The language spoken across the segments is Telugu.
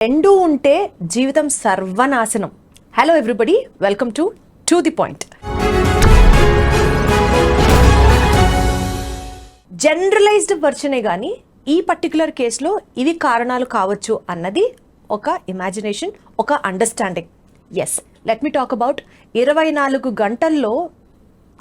రెండు ఉంటే జీవితం సర్వనాశనం. Hello everybody welcome to to the point generalized వర్షనే కానీ ఈ పర్టికులర్ కేసులో ఇవి కారణాలు కావచ్చు అన్నది ఒక ఇమాజినేషన్ ఒక understanding yes let me talk about ఇరవై నాలుగు గంటల్లో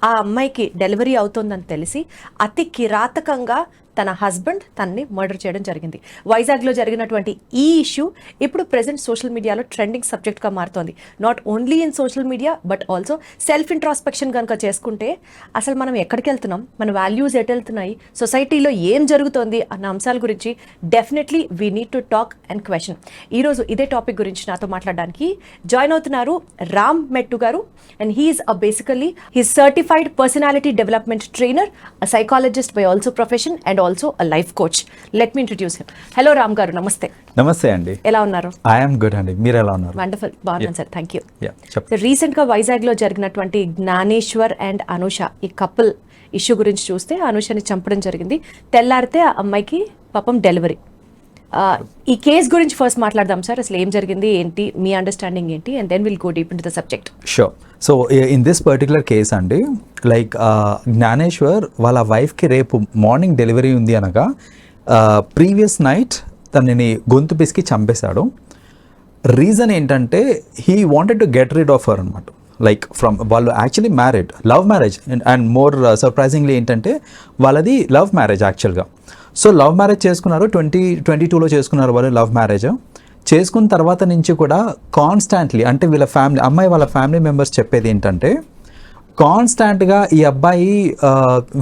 ఆ అమ్మాయికి డెలివరీ అవుతుందని తెలిసి అతి కిరాతకంగా తన హస్బెండ్ తనని మర్డర్ చేయడం జరిగింది. వైజాగ్లో జరిగినటువంటి ఈ ఇష్యూ ఇప్పుడు ప్రెసెంట్ సోషల్ మీడియాలో ట్రెండింగ్ సబ్జెక్ట్గా మారుతోంది. Not only in social media but also self introspection కనుక చేసుకుంటే అసలు మనం ఎక్కడికి వెళ్తున్నాం? మన వాల్యూస్ ఎటు వెళ్తున్నాయి? సొసైటీలో ఏం జరుగుతోంది? అన్న అంశాల గురించి definitely we need to talk and question ఈరోజు ఇదే టాపిక్ గురించి నాతో మాట్లాడడానికి జాయిన్ అవుతున్నారు Ram Mettu garu. And he's uh basically he's certified personality development trainer uh psychologist by also profession and also uh life coach let me introduce him hello Ram garu namaste namaste అండి ఎలా ఉన్నారు? ఐఎమ్ గుడ్ అండి మీరు ఎలా ఉన్నారు? వండర్ఫుల్ బాగున్నాను సార్ థ్యాంక్ యూ రీసెంట్గా వైజాగ్లో జరిగినటువంటి జ్ఞానేశ్వర్ అండ్ అనుష ఈ కపుల్ ఇష్యూ గురించి చూస్తే అనుషని చంపడం జరిగింది. తెల్లారితే ఆ అమ్మాయికి పాపం డెలివరీ ఈ కేస్ గురించి ఫస్ట్ మాట్లాడదాం సార్. అసలు ఏం జరిగింది ఏంటి మీ అండర్స్టాండింగ్ ఏంటి and then will go deep in the subject sure so in this particular case అండి లైక్ జ్ఞానేశ్వర్ వాళ్ళ వైఫ్కి రేపు మార్నింగ్ డెలివరీ ఉంది అనగా ప్రీవియస్ నైట్ తనని గొంతు పిసికి చంపేశాడు. రీజన్ ఏంటంటే he wanted to get rid of her అనమాట లైక్ ఫ్రమ్ వాళ్ళు actually married love marriage and more surprisingly ఏంటంటే వాళ్ళది లవ్ మ్యారేజ్ యాక్చువల్గా సో లవ్ మ్యారేజ్ చేసుకున్నారు ట్వంటీ ట్వంటీ టూలో చేసుకున్నారు వాళ్ళు లవ్ మ్యారేజ్. చేసుకున్న తర్వాత నుంచి కూడా కాన్స్టాంట్లీ అంటే వీళ్ళ ఫ్యామిలీ అమ్మాయి వాళ్ళ ఫ్యామిలీ మెంబర్స్ చెప్పేది ఏంటంటే కాన్స్టాంట్గా ఈ అబ్బాయి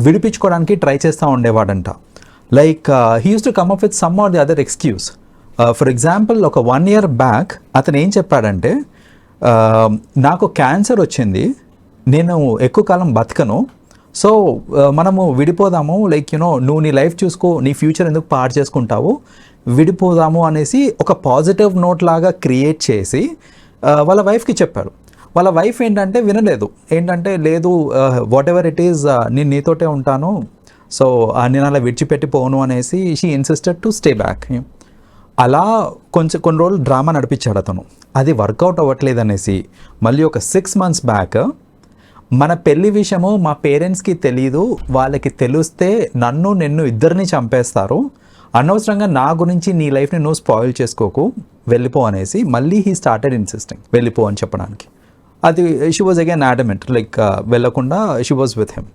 విడిపించుకోవడానికి ట్రై చేస్తూ ఉండేవాడంట. Like he used to come up with some or the other excuse for example ఒక వన్ ఇయర్ బ్యాక్ అతను ఏం చెప్పాడంటే uh, నాకు క్యాన్సర్ వచ్చింది నేను ఎక్కువ కాలం బతకను సో మనము విడిపోదాము లైక్ యునో నువ్వు నీ లైఫ్ చూసుకో నీ ఫ్యూచర్ ఎందుకు పాడు చేసుకుంటావు? విడిపోదాము అనేసి ఒక పాజిటివ్ నోట్ లాగా క్రియేట్ చేసి వాళ్ళ వైఫ్కి చెప్పారు. వాళ్ళ వైఫ్ ఏంటంటే వినలేదు. ఏంటంటే లేదు వాట్ ఎవర్ ఇట్ ఈస్ నేను నీతోటే ఉంటాను సో నేను అలా విడిచిపెట్టి పోను అనేసి she insisted to stay back అలా కొంచెం కొన్ని రోజులు డ్రామా నడిపించాడు అతను. అది వర్కౌట్ అవ్వట్లేదు అనేసి మళ్ళీ ఒక సిక్స్ మంత్స్ బ్యాక్ మన పెళ్ళి విషయము మా పేరెంట్స్కి తెలీదు వాళ్ళకి తెలిస్తే నన్ను నిన్ను ఇద్దరిని చంపేస్తారు. అనవసరంగా నా గురించి నీ లైఫ్ని నువ్వు స్పాయిల్ చేసుకోకు. వెళ్ళిపో అనేసి మళ్ళీ హీ స్టార్టెడ్ ఇన్సిస్టింగ్. వెళ్ళిపో అని చెప్పడానికి. అది she was again adamant like వెళ్ళకుండా she was with him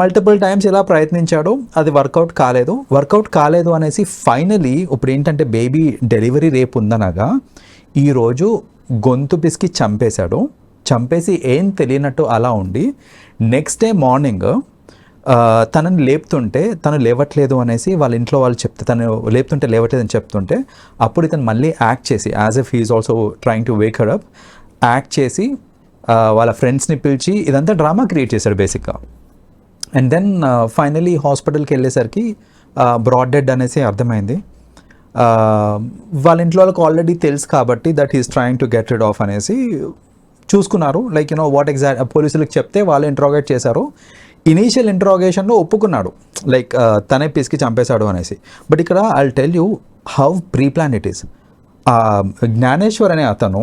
multiple times ఇలా ప్రయత్నించాడు అది వర్కౌట్ కాలేదు. వర్కౌట్ కాలేదు అనేసి ఫైనలీ ఇప్పుడు ఏంటంటే బేబీ డెలివరీ రేపు ఉందనగా ఈరోజు గొంతు పిసికి చంపేశాడు. చంపేసి ఏం తెలియనట్టు అలా ఉండి నెక్స్ట్ డే మార్నింగ్ తనని లేపుతుంటే తను లేవట్లేదు అనేసి వాళ్ళ ఇంట్లో వాళ్ళు చెప్తే తను లేపుతుంటే లేవట్లేదు అని చెప్తుంటే అప్పుడు ఇతను మళ్ళీ యాక్ట్ చేసి as if he's also trying to wake up act చేసి వాళ్ళ ఫ్రెండ్స్ని పిలిచి ఇదంతా డ్రామా క్రియేట్ చేశాడు బేసిక్గా అండ్ దెన్ ఫైనలీ హాస్పిటల్కి వెళ్ళేసరికి బ్రాడ్ డెడ్ అనేసి అర్థమైంది. వాళ్ళ ఇంట్లో వాళ్ళకి ఆల్రెడీ తెలుసు కాబట్టి that is trying to get rid of అనేసి చూసుకున్నారు. లైక్ యూనో వాట్ ఎగ్జాక్ట్ పోలీసులకు చెప్తే వాళ్ళు ఇంట్రాగేట్ చేశారు. ఇనీషియల్ ఇంట్రాగేషన్లో ఒప్పుకున్నాడు. లైక్ uh, తనే పిసికి చంపేశాడు అనేసి. బట్ ఇక్కడ I tell you how pre plan it is Jnaneshwar అనే అతను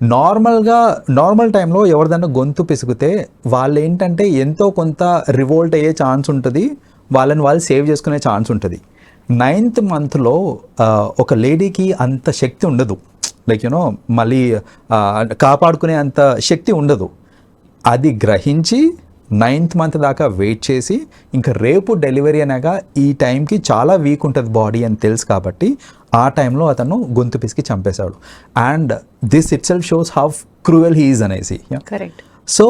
నార్మల్గా నార్మల్ టైంలో ఎవరిదైనా గొంతు పిసిగితే వాళ్ళు ఏంటంటే ఎంతో కొంత రివోల్ట్ అయ్యే ఛాన్స్ ఉంటుంది. వాళ్ళని వాళ్ళు సేవ్ చేసుకునే ఛాన్స్ ఉంటుంది. నైన్త్ మంత్లో ఒక లేడీకి అంత శక్తి ఉండదు. లైక్ యూనో మళ్ళీ కాపాడుకునే అంత శక్తి ఉండదు. అది గ్రహించి నైన్త్ మంత్ దాకా వెయిట్ చేసి ఇంకా రేపు డెలివరీ అనగా ఈ టైంకి చాలా వీక్ ఉంటుంది బాడీ అని తెలుసు కాబట్టి ఆ టైంలో అతను గొంతు పిసికి చంపేశాడు. And this itself shows how cruel he's అనేసి. సో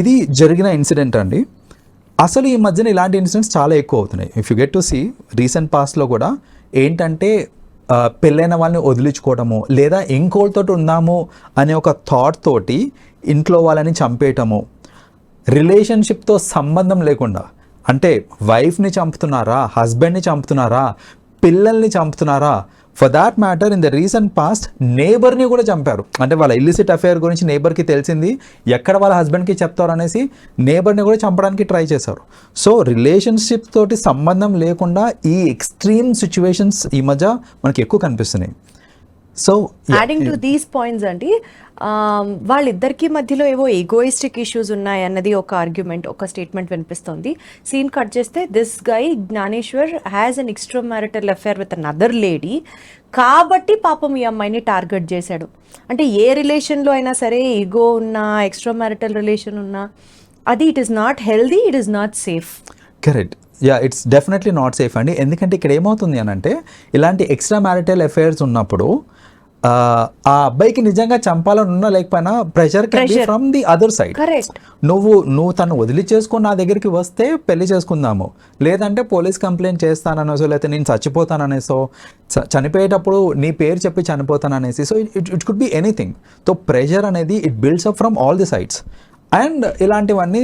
ఇది జరిగిన ఇన్సిడెంట్ అండి. అసలు ఈ మధ్యన ఇలాంటి ఇన్సిడెంట్స్ చాలా ఎక్కువ అవుతున్నాయి. If you get to see recent పాస్ట్లో కూడా ఏంటంటే పెళ్ళైన వాళ్ళని వదిలించుకోవటము లేదా ఇంకోటితో ఉందాము అనే ఒక థాట్ తోటి ఇంట్లో వాళ్ళని చంపేయటము. రిలేషన్షిప్తో సంబంధం లేకుండా అంటే వైఫ్ని చంపుతున్నారా హస్బెండ్ని చంపుతున్నారా పిల్లల్ని చంపుతున్నారా? For that matter in the recent past నేబర్ని కూడా చంపారు. అంటే వాళ్ళ ఇల్లిసిట్ అఫేర్ గురించి నేబర్కి తెలిసింది ఎక్కడ వాళ్ళ హస్బెండ్కి చెప్తారు అనేసి నేబర్ని కూడా చంపడానికి ట్రై చేశారు. సో రిలేషన్షిప్ తోటి సంబంధం లేకుండా ఈ ఎక్స్ట్రీమ్ సిచ్యువేషన్స్ ఈ మధ్య మనకి ఎక్కువ కనిపిస్తున్నాయి. So adding to these points అండి వాళ్ళిద్దరికి మధ్యలో ఏవో ఈగోయిస్టిక్ ఇష్యూస్ ఉన్నాయి అన్నది ఒక ఆర్గ్యుమెంట్ ఒక స్టేట్మెంట్ వినిపిస్తుంది. సీన్ కట్ చేస్తే this guy Jnaneshwar has an extra marital affair with another lady కాబట్టి పాపం ఈ అమ్మాయిని టార్గెట్ చేశాడు. అంటే ఏ రిలేషన్లో అయినా సరే ఈగో ఉన్నా ఎక్స్ట్రా మ్యారిటల్ రిలేషన్ ఉన్నా అది it is not healthy it is not safe correct yeah it's definitely not safe అండి. ఎందుకంటే ఇక్కడ ఏమవుతుంది అని అంటే ఇలాంటి ఎక్స్ట్రా మ్యారిటల్ అఫైర్స్ ఉన్నప్పుడు ఆ, అబ్బాయికి నిజంగా చంపాలని ఉన్నా లేకపోయినా pressure. From the other side నువ్వు నువ్వు తను వదిలి చేసుకొని నా దగ్గరికి వస్తే పెళ్ళి చేసుకుందాము. లేదంటే పోలీస్ కంప్లైంట్ చేస్తాననేసో లేకపోతే నేను చచ్చిపోతాననేసో చనిపోయేటప్పుడు నీ పేరు చెప్పి చనిపోతాననేసి so it it could be anything so pressure అనేది it builds up from all the sides and ఇలాంటివన్నీ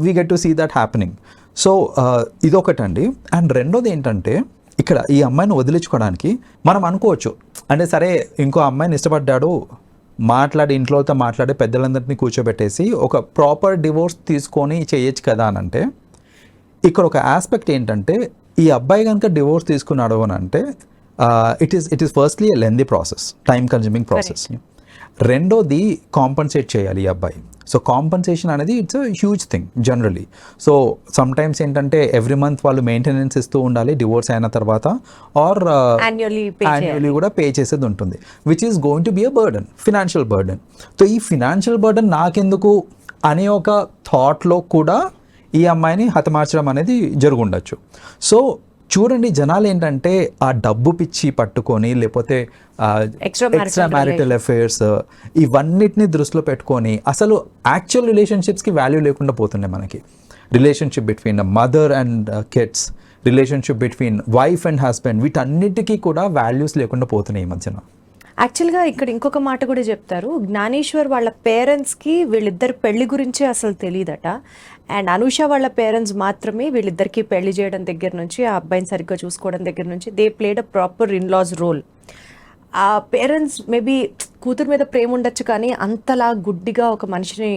we get to see that happening so uh, ఇదొకటండి. అండ్ రెండోది ఏంటంటే ఇక్కడ ఈ అమ్మాయిని వదిలించుకోవడానికి మనం అనుకోవచ్చు. అంటే సరే ఇంకో అమ్మాయిని ఇష్టపడ్డాడు మాట్లాడి ఇంట్లోతో మాట్లాడి పెద్దలందరినీ కూర్చోబెట్టేసి ఒక ప్రాపర్ డివోర్స్ తీసుకొని చేయొచ్చు కదా అని అంటే ఇక్కడ ఒక ఆస్పెక్ట్ ఏంటంటే ఈ అబ్బాయి కనుక డివోర్స్ తీసుకున్నాడు అని అంటే it is it is firstly lengthy process time consuming process రెండోది కాంపన్సేట్ చేయాలి ఈ అబ్బాయి. సో కాంపన్సేషన్ అనేది it's huge thing generally so sometimes ఏంటంటే ఎవ్రీ మంత్ వాళ్ళు మెయింటెనెన్స్ ఇస్తూ ఉండాలి డివోర్స్ అయిన తర్వాత ఆర్ చేయాలి. యాన్యువల్లీ కూడా పే చేసేది ఉంటుంది which is going to be a burden financial burden so ఈ ఫినాన్షియల్ బర్డన్ నాకెందుకు అనే ఒక థాట్లో కూడా ఈ అమ్మాయిని హతమార్చడం అనేది జరుగుండొచ్చు. సో చూడండి జనాలు ఏంటంటే ఆ డబ్బు పిచ్చి పట్టుకొని లేకపోతే ఎక్స్ట్రా మ్యారిటల్ అఫైర్స్ ఇవన్నిటిని దృష్టిలో పెట్టుకొని అసలు యాక్చువల్ రిలేషన్షిప్స్కి వాల్యూ లేకుండా పోతుండే మనకి. Relationship between mother and kids relationship between wife and husband వీటన్నిటికీ కూడా వాల్యూస్ లేకుండా పోతున్నాయి ఈ మధ్యన. యాక్చువల్గా ఇక్కడ ఇంకొక మాట కూడా చెప్తారు. జ్ఞానేశ్వర్ వాళ్ళ పేరెంట్స్కి వీళ్ళిద్దరు పెళ్ళి గురించి అసలు తెలియదట అండ్ అనుష వాళ్ళ పేరెంట్స్ మాత్రమే వీళ్ళిద్దరికి పెళ్ళి చేయడం దగ్గర నుంచి ఆ అబ్బాయిని సరిగ్గా చూసుకోవడం దగ్గర నుంచి they played a proper in laws role ఆ పేరెంట్స్ మేబీ కూతురు మీద ప్రేమ ఉండొచ్చు కానీ అంతలా గుడ్డిగా ఒక మనిషిని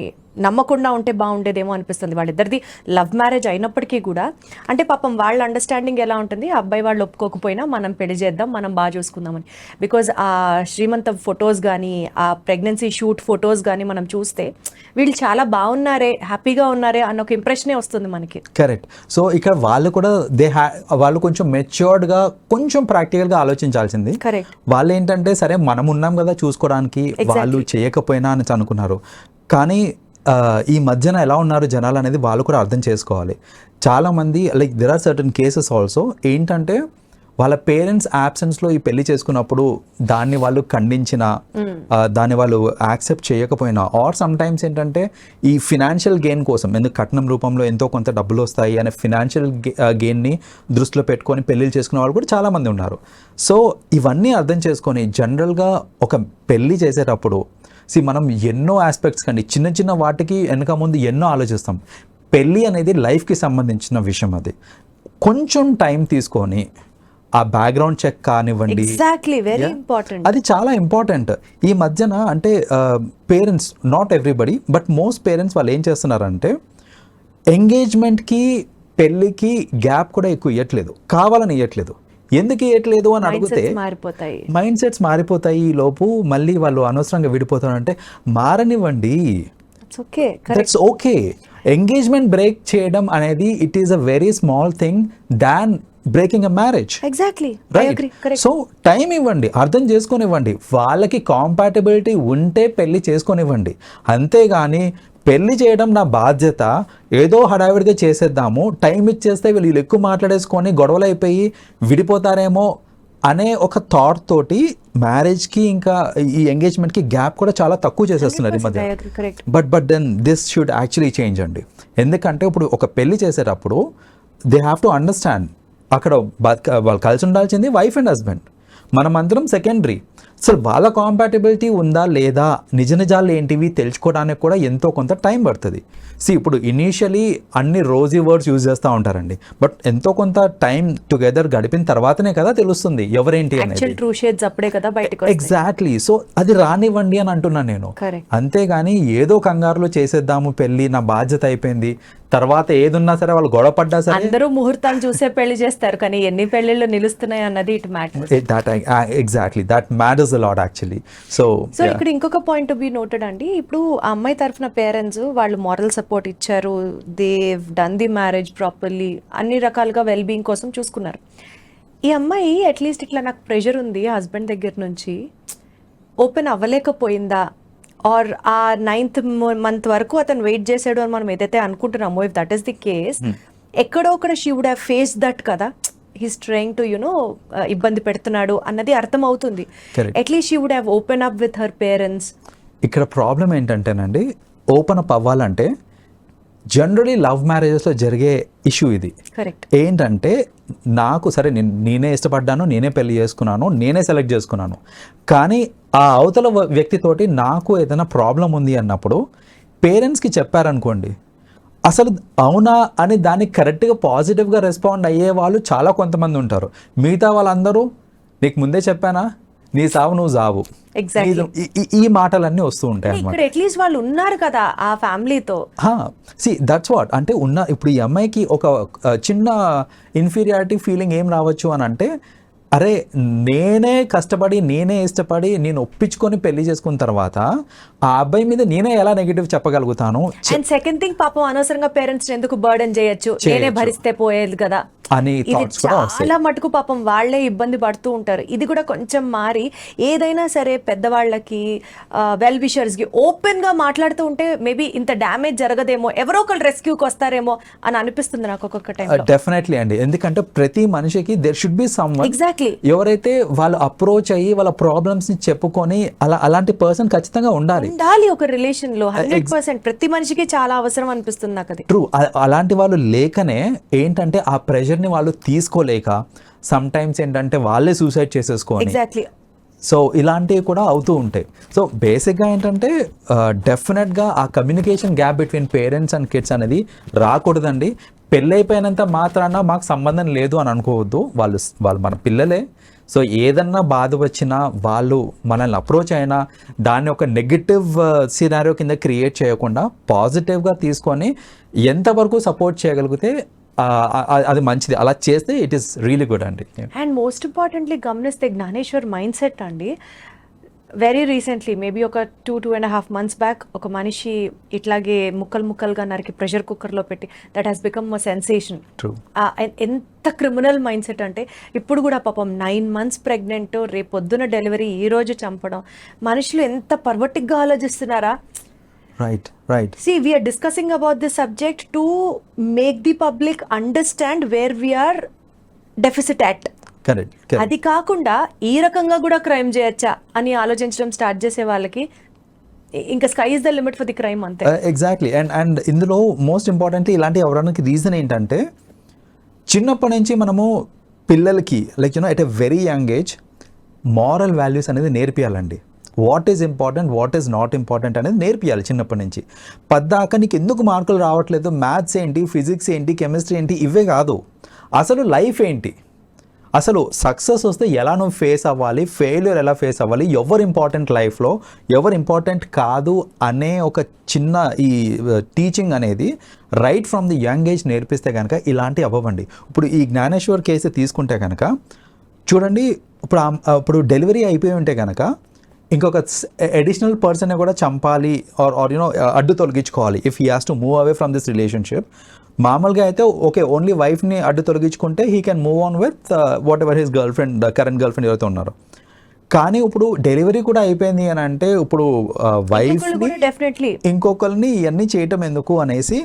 నమ్మకుండా ఉంటే బాగుండేదేమో అనిపిస్తుంది వాళ్ళిద్దరిది. లవ్ మ్యారేజ్ అయినప్పటికీ కూడా అంటే పాపం వాళ్ళ అండర్స్టాండింగ్ ఎలా ఉంటుంది ఆ అబ్బాయి వాళ్ళు ఒప్పుకోకపోయినా మనం పెళ్ళి చేద్దాం మనం బాగా చూసుకుందామని. బికాజ్ ఆ శ్రీమంతం ఫొటోస్ కానీ ఆ ప్రెగ్నెన్సీ షూట్ ఫొటోస్ కానీ మనం చూస్తే వీళ్ళు చాలా బాగున్నారే హ్యాపీగా ఉన్నారే అన్న ఒక ఇంప్రెషనే వస్తుంది మనకి. కరెక్ట్ సో ఇక్కడ వాళ్ళు కూడా దే హ్యా వాళ్ళు కొంచెం మెచ్యూర్డ్గా కొంచెం ప్రాక్టికల్గా ఆలోచించాల్సింది. కరెక్ట్ వాళ్ళు ఏంటంటే సరే మనం ఉన్నాం కదా చూసుకోవడానికి వాళ్ళు చేయకపోయినా అని అనుకున్నారు. కానీ ఈ మధ్యన ఎలా ఉన్నారు జనాలు అనేది వాళ్ళు కూడా అర్థం చేసుకోవాలి. చాలామంది like there are certain cases also ఏంటంటే వాళ్ళ పేరెంట్స్ యాబ్సెన్స్లో ఈ పెళ్ళి చేసుకున్నప్పుడు దాన్ని వాళ్ళు ఖండించిన ఆ, దాన్ని వాళ్ళు యాక్సెప్ట్ చేయకపోయినా ఆర్ సమ్ టైమ్స్ ఏంటంటే ఈ ఫినాన్షియల్ గెయిన్ కోసం ఎందుకు కట్నం రూపంలో ఎంతో కొంత డబ్బులు వస్తాయి అనే ఫినాన్షియల్ గెయిన్ని దృష్టిలో పెట్టుకొని పెళ్ళిళ్ళు చేసుకునే వాళ్ళు కూడా చాలామంది ఉన్నారు. సో ఇవన్నీ అర్థం చేసుకొని జనరల్గా ఒక పెళ్ళి చేసేటప్పుడు సి మనం ఎన్నో ఆస్పెక్ట్స్ కండి చిన్న చిన్న వాటికి వెనక ముందు ఎన్నో ఆలోచిస్తాం. పెళ్ళి అనేది లైఫ్కి సంబంధించిన విషయం అది. కొంచెం టైం తీసుకొని ఆ బ్యాక్గ్రౌండ్ చెక్ కానివ్వండి. Exactly very. ఇంపార్టెంట్ అది చాలా ఇంపార్టెంట్ ఈ మధ్యన అంటే parents not everybody but most parents వాళ్ళు ఏం చేస్తున్నారంటే ఎంగేజ్మెంట్కి పెళ్ళికి గ్యాప్ కూడా ఎక్కువ ఇవ్వట్లేదు కావాలని ఇవ్వట్లేదు ఎందుకు ఇవ్వట్లేదు అని అడిగితే మారిపోతాయి. మైండ్ సెట్స్ మారిపోతాయి ఈ లోపు మళ్ళీ వాళ్ళు అనవసరంగా విడిపోతారంటే మారనివ్వండి. It's okay correct that's okay engagement break చేయడం అనేది it is a very small thing than breaking a marriage exactly right so time ఇవ్వండి అర్థం చేసుకొనివ్వండి. వాళ్ళకి కాంపాటబిలిటీ ఉంటే పెళ్ళి చేసుకొనివ్వండి. అంతేగాని పెళ్ళి చేయడం నా బాధ్యత. ఏదో హడావిడిగా చేసేద్దాము. టైం ఇచ్చేస్తే వీళ్ళు వీళ్ళు ఎక్కువ మాట్లాడేసుకొని గొడవలు అయిపోయి విడిపోతారేమో అనే ఒక థాట్ తోటి మ్యారేజ్కి ఇంకా ఈ ఎంగేజ్మెంట్కి గ్యాప్ కూడా చాలా తక్కువ చేసేస్తున్నారు ఈ మధ్య. But but then this should actually change అండి. ఎందుకంటే ఇప్పుడు ఒక పెళ్ళి చేసేటప్పుడు దే హ్యావ్ టు అండర్స్టాండ్ అక్కడ వాళ్ళు కలిసి ఉండాల్సింది వైఫ్ అండ్ హస్బెండ్ మనమందరం సెకండరీ అసలు వాళ్ళ కాంపాటబిలిటీ ఉందా లేదా? నిజ నిజాలు ఏంటివి? తెలుసుకోవడానికి కూడా ఎంతో కొంత టైం పడుతుంది. సి ఇప్పుడు ఇనీషియలీ అన్ని రోజీ వర్డ్స్ యూజ్ చేస్తూ ఉంటారండి. బట్ ఎంతో కొంత టైం టుగెదర్ గడిపిన తర్వాతనే కదా తెలుస్తుంది ఎవరేంటి అనేది. ట్రూ షేడ్స్ అప్పుడే కదా బయటకు. ఎగ్జాక్ట్లీ సో అది రానివ్వండి అని అంటున్నాను నేను. అంతేగాని ఏదో కంగారులో చేసేద్దాము పెళ్ళి నా బాధ్యత అయిపోయింది. తర్వాత ఏదున్నా సరే వాళ్ళు గొడవ పడ్డా సరే అందరూ ముహూర్తాలు చూసే పెళ్ళి చేస్తారు కానీ ఎన్ని పెళ్ళిళ్ళు నిలుస్తున్నాయి అన్నది ఇటు matter that exactly that matters lot actually so so ఇక్కడ ఇంకొక పాయింట్ బి నోటెడ్ అండి. ఇప్పుడు ఆ అమ్మాయి తరఫున పేరెంట్స్ వాళ్ళు మారల్ సపోర్ట్ ఇచ్చారు. They done the marriage properly అన్ని రకాలుగా వెల్ బీయింగ్ కోసం చూసుకున్నారు. ఈ అమ్మాయి అట్లీస్ట్ ఇట్లా నాకు ప్రెషర్ ఉంది హస్బెండ్ దగ్గర నుంచి. ఓపెన్ అవ్వలేకపోయిందా? ఆర్ ఆ నైన్త్ మంత్ వరకు అతను వెయిట్ చేశాడు అని మనం ఏదైతే అనుకుంటున్నామో if that is the case ఎక్కడో ఒకడ she would have face that కదా. He's trying to you know ఇబ్బంది పెడుతున్నాడు అన్నది అర్థం అవుతుంది Correct. At least she would have open up with her parents ఇక్కడ ప్రాబ్లం ఏంటంటేనండి ఓపెన్ అప్ అవ్వాలంటే జనరలీ లవ్ మ్యారేజెస్లో జరిగే ఇష్యూ ఇది. కరెక్ట్ ఏంటంటే నాకు సరే నేను నేనే ఇష్టపడ్డాను నేనే పెళ్ళి చేసుకున్నాను నేనే సెలెక్ట్ చేసుకున్నాను. కానీ ఆ అవతల వ్యక్తితోటి నాకు ఏదైనా ప్రాబ్లం ఉంది అన్నప్పుడు పేరెంట్స్కి చెప్పారనుకోండి అసలు అవునా అని దానికి కరెక్ట్గా పాజిటివ్గా రెస్పాండ్ అయ్యే వాళ్ళు చాలా కొంతమంది ఉంటారు. మిగతా వాళ్ళందరూ నీకు ముందే చెప్పానా? నీ సావు నువ్వు సావు ఈ- మాటలన్నీ వస్తూ ఉంటాయి ఇక్కడ అట్లీస్ట్ వాళ్ళు ఉన్నారు కదా ఆ ఫ్యామిలీతో. సి దట్స్ వాట్ అంటే ఉన్న ఇప్పుడు ఈ అమ్మాయికి ఒక చిన్న ఇన్ఫీరియారిటీ ఫీలింగ్ ఏం రావచ్చు అని అంటే అరే నేనే కష్టపడి నేనే ఇష్టపడి నేను ఒప్పించుకొని పెళ్ళి చేసుకున్న తర్వాత ఆ అబ్బాయి మీద నేనే ఎలా నెగిటివ్ చెప్పగలుగుతాను? అండ్ సెకండ్ థింగ్ పాపం అనవసరంగా పేరెంట్స్ ఎందుకు బర్డెన్ చేయొచ్చు? నేనే. భరిస్తే పోయేది కదా. అని చాలా మటుకు పాపం వాళ్ళే ఇబ్బంది పడుతూ ఉంటారు. ఇది కూడా కొంచెం మారి ఏదైనా సరే పెద్దవాళ్ళకి వెల్ విషర్స్కి ఓపెన్గా మాట్లాడుతూ ఉంటే మేబీ ఇంత డ్యామేజ్ జరగదేమో ఎవరో ఒకళ్ళు రెస్క్యూకి వస్తారేమో అని అనిపిస్తుంది నాకు ఒక్కొక్క టైం డెఫినెట్లీ అండి. ఎందుకంటే ప్రతి మనిషికి there should be some exactly ఎవరైతే వాళ్ళు అప్రోచ్ అయ్యి వాళ్ళ ప్రాబ్లమ్స్ని చెప్పుకొని అలా అలాంటి పర్సన్ ఖచ్చితంగా ఉండాలి. ఉండాలి ఒక రిలేషన్లో. హండ్రెడ్ పర్సెంట్ ప్రతి మనిషికి చాలా అవసరం అనిపిస్తుంది నాకు అది ట్రూ అలాంటి వాళ్ళు లేకనే ఏంటంటే ఆ ప్రెషర్ని వాళ్ళు తీసుకోలేక సమ్ టైమ్స్ ఏంటంటే వాళ్ళే సూసైడ్ చేసేసుకొని. ఎగ్జాక్ట్లీ సో ఇలాంటివి కూడా అవుతూ ఉంటాయి. సో బేసిక్గా ఏంటంటే డెఫినెట్గా ఆ communication gap between parents and kids అనేది రాకూడదండి. పెళ్ళైపోయినంత మాత్రాన మాకు సంబంధం లేదు అని అనుకోవద్దు. వాళ్ళు వాళ్ళు మన పిల్లలే. సో ఏదన్నా బాధ వచ్చినా వాళ్ళు మనల్ని అప్రోచ్ అయినా దాన్ని ఒక నెగిటివ్ సినారియో కింద క్రియేట్ చేయకుండా పాజిటివ్గా తీసుకొని ఎంతవరకు సపోర్ట్ చేయగలిగితే అది మంచిది. అలా చేస్తే ఇట్ ఈస్ రియలీ గుడ్ అండి. అండ్ మోస్ట్ ఇంపార్టెంట్లీ గమనిస్తే జ్ఞానేశ్వర్ మైండ్ సెట్ అండి. వెరీ రీసెంట్లీ మేబీ ఒక two two and half months back ఒక మనిషి ఇట్లాగే ముక్కలు ముక్కలుగా నరికి ప్రెషర్ కుక్కర్లో పెట్టి that has become a sensation true ఎంత క్రిమినల్ మైండ్ సెట్ అంటే ఇప్పుడు కూడా పాపం నైన్ మంత్స్ ప్రెగ్నెంట్ రేపు పొద్దున డెలివరీ ఈ రోజు చంపడం. మనుషులు ఎంత పర్వటిక్గా ఆలోచిస్తున్నారా? Right right See, we are discussing about this subject to make the public understand where we are deficit at. Correct అది కాకుండా ఈ రకంగా కూడా క్రైమ్ చేయొచ్చా అని ఆలోచించడం స్టార్ట్ చేసే వాళ్ళకి ఇంకా sky is the limit for the crime అంతే. ఎగ్జాక్ట్లీ అండ్ అండ్ ఇందులో మోస్ట్ ఇంపార్టెంట్లీ ఇలాంటి ఎవరానికి రీజన్ ఏంటంటే చిన్నప్పటి నుంచి మనము పిల్లలకి like you know at a very young age moral values అనేది నేర్పియాలండి. What is important what is not important అనేది నేర్పియాలి చిన్నప్పటి నుంచి. పద్దాక నీకు ఎందుకు మార్కులు రావట్లేదు? మ్యాథ్స్ ఏంటి ఫిజిక్స్ ఏంటి కెమిస్ట్రీ ఏంటి ఇవే కాదు. అసలు లైఫ్ ఏంటి? అసలు సక్సెస్ వస్తే ఎలా నువ్వు ఫేస్ అవ్వాలి? ఫెయిల్యూర్ ఎలా ఫేస్ అవ్వాలి? ఎవరు ఇంపార్టెంట్ లైఫ్లో ఎవరు ఇంపార్టెంట్ కాదు అనే ఒక చిన్న ఈ టీచింగ్ అనేది right from the young age నేర్పిస్తే కనుక ఇలాంటి అవ్వండి ఇప్పుడు ఈ జ్ఞానేశ్వర్ కేసు తీసుకుంటే కనుక చూడండి ఇప్పుడు ఇప్పుడు డెలివరీ అయిపోయి ఉంటే కనుక ఇంకొక అడిషనల్ పర్సన్ కూడా చంపాలి ఆర్ ఆర్ యూనో అడ్డు తొలగించుకోవాలి. If he has to move away from this relationship మామూలుగా అయితే ఓకే ఓన్లీ వైఫ్ని అడ్డు తొలగించుకుంటే he can move on with whatever his girlfriend current girlfriend ఎవరైతే ఉన్నారో. కానీ ఇప్పుడు డెలివరీ కూడా అయిపోయింది అని అంటే ఇప్పుడు వైఫ్ ఇంకొకరిని ఇవన్నీ చేయటం ఎందుకు అనేసి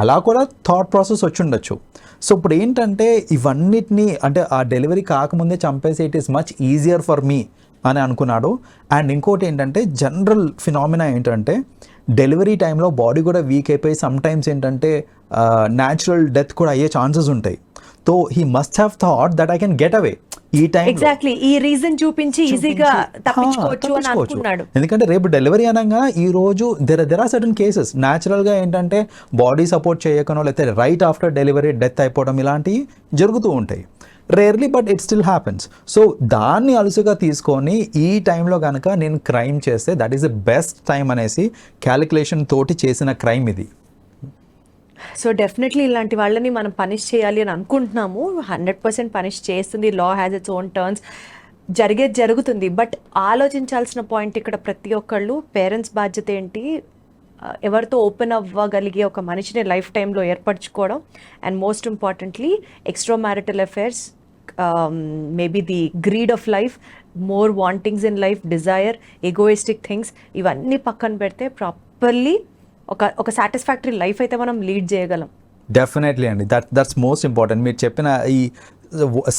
అలా కూడా థాట్ ప్రాసెస్ వచ్చి ఉండొచ్చు. సో ఇప్పుడు ఏంటంటే ఇవన్నిటిని అంటే ఆ డెలివరీ కాకముందే చంపేసి it is much easier for me అని అనుకున్నాడు. అండ్ ఇంకోటి ఏంటంటే జనరల్ ఫినామినా ఏంటంటే డెలివరీ టైంలో బాడీ కూడా వీక్ అయిపోయి సమ్ టైమ్స్ ఏంటంటే న్యాచురల్ డెత్ కూడా అయ్యే ఛాన్సెస్ ఉంటాయి. So he must have thought that I can get away ఈ టైం ఎగ్జాక్ట్లీ ఈ రీజన్ చూపించి ఈజీగా తప్పించుకోవచ్చు అని అనుకున్నాడు. ఎందుకంటే రేపు డెలివరీ అనగా ఈ రోజు దెర్ దెర్ ఆర్ సర్టన్ కేసెస్గా ఏంటంటే బాడీ సపోర్ట్ చేయకనో లేకపోతే రైట్ ఆఫ్టర్ డెలివరీ డెత్ అయిపోవడం ఇలాంటివి జరుగుతూ ఉంటాయి. Rarely but it still happens so దాన్ని అలుసుగా తీసుకొని ఈ టైంలో కనుక నేను క్రైమ్ చేస్తే that is the best time అనేసి క్యాలిక్యులేషన్ తోటి చేసిన క్రైమ్ ఇది. సో డెఫినెట్లీ ఇలాంటి వాళ్ళని మనం పనిష్ చేయాలి అని అనుకుంటున్నాము. హండ్రెడ్ పర్సెంట్ పనిష్ చేస్తుంది. Law has its own turns జరిగేది జరుగుతుంది. బట్ ఆలోచించాల్సిన పాయింట్ ఇక్కడ ప్రతి ఒక్కళ్ళు పేరెంట్స్ బాధ్యత ఏంటి? Uh, ఎవరితో ఓపెన్ అవ్వగలిగే ఒక మనిషిని లైఫ్ టైంలో ఏర్పరచుకోవడం. And most importantly extra marital affairs maybe the greed of life more wantings in life desire egoistic things ఇవన్నీ పక్కన పెడితే ప్రాపర్లీ ఒక ఒక సాటిస్ఫాక్టరీ లైఫ్ అయితే మనం లీడ్ చేయగలం. డెఫినెట్లీ అండి. దట్ దట్స్ మోస్ట్ ఇంపార్టెంట్ మీరు చెప్పిన ఈ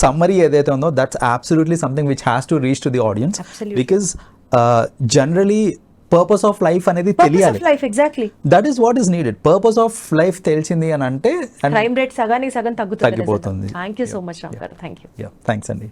సమ్మరీ ఏదైతే ఉందో that's absolutely something which has to reach to the audience Absolutely. Because generally purpose of life అనేది తెలియాలి. Life exactly that is what is needed purpose of life తెలిసింది అని అంటే క్రైమ్ రేట్ సగానికి సగం తగ్గుతుంది తగ్గిపోతుంది. Thank you so much Ram garu thank you thanks అండి.